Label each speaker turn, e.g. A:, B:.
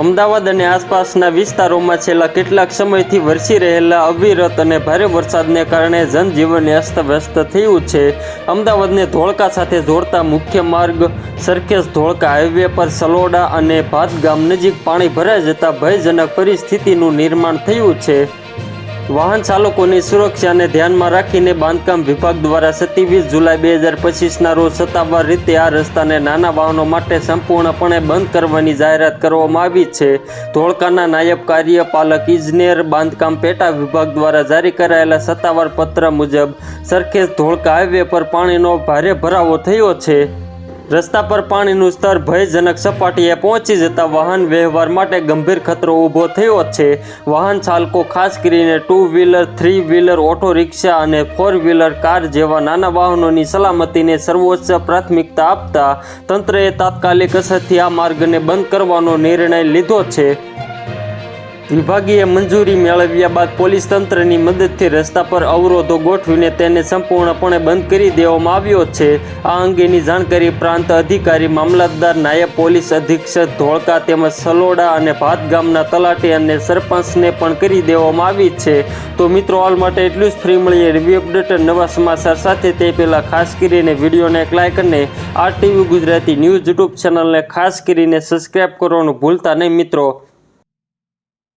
A: અમદાવાદ અને આસપાસના વિસ્તારોમાં છેલ્લા કેટલાક સમયથી વરસી રહેલા અવિરત અને ભારે વરસાદને કારણે જનજીવન અસ્તવ્યસ્ત થયું છે. અમદાવાદને ધોળકા સાથે જોડતા મુખ્ય માર્ગ સરખેજ ધોળકા હાઈવે પર સલોડા અને ભાત ગામ નજીક પાણી ભરાઈ જતા ભયજનક પરિસ્થિતિનું નિર્માણ થયું છે. વાહન ચાલકોની સુરક્ષાને ધ્યાનમાં રાખીને બાંધકામ વિભાગ દ્વારા સત્યાવીસ જુલાઈ બે હજાર પચીસના રોજ સત્તાવાર રીતે આ રસ્તાને નાના વાહનો માટે સંપૂર્ણપણે બંધ કરવાની જાહેરાત કરવામાં આવી છે. ધોળકાના નાયબ કાર્યપાલક ઇજનેર બાંધકામ પેટા વિભાગ દ્વારા જારી કરાયેલા સત્તાવાર પત્ર મુજબ સરખેજ ધોળકા હાઈવે પર પાણીનો ભારે ભરાવો થયો છે. રસ્તા પર પાણીનું સ્તર ભયજનક સપાટીએ પહોંચી જતા વાહન વ્યવહાર માટે ગંભીર ખતરો ઊભો થયો છે. વાહન ચાલકો ખાસ કરીને two wheeler three wheeler auto rickshaw અને ફોર વ્હીલર કાર જેવા નાના વાહનોની સલામતીને સર્વોચ્ચ પ્રાથમિકતા આપતા તંત્રએ તાત્કાલિક અસરથી આ માર્ગને બંધ કરવાનો નિર્ણય લીધો છે. વિભાગીય મંજૂરી મેળવ્યા બાદ પોલીસ તંત્રની મદદથી રસ્તા પર અવરોધો ગોઠવીને તેને સંપૂર્ણપણે બંધ કરી દેવામાં આવ્યો છે. આ અંગેની જાણકારી પ્રાંત અધિકારી, મામલતદાર, નાયબ પોલીસ અધિક્ષક, ધોળકા તેમજ સલોડા અને ભાત ગામના તલાટી અને સરપંચને પણ કરી દેવામાં આવી છે. તો મિત્રો, હાલ માટે એટલું જ. ફ્રી મળીએ રિવ્યુ અપડેટ નવા સમાચાર સાથે. તે પહેલાં ખાસ કરીને વિડીયોને એક લાઇક અને R TV Gujarati news YouTube ચેનલને ખાસ કરીને સબસ્ક્રાઈબ કરવાનું ભૂલતા નહીં મિત્રો.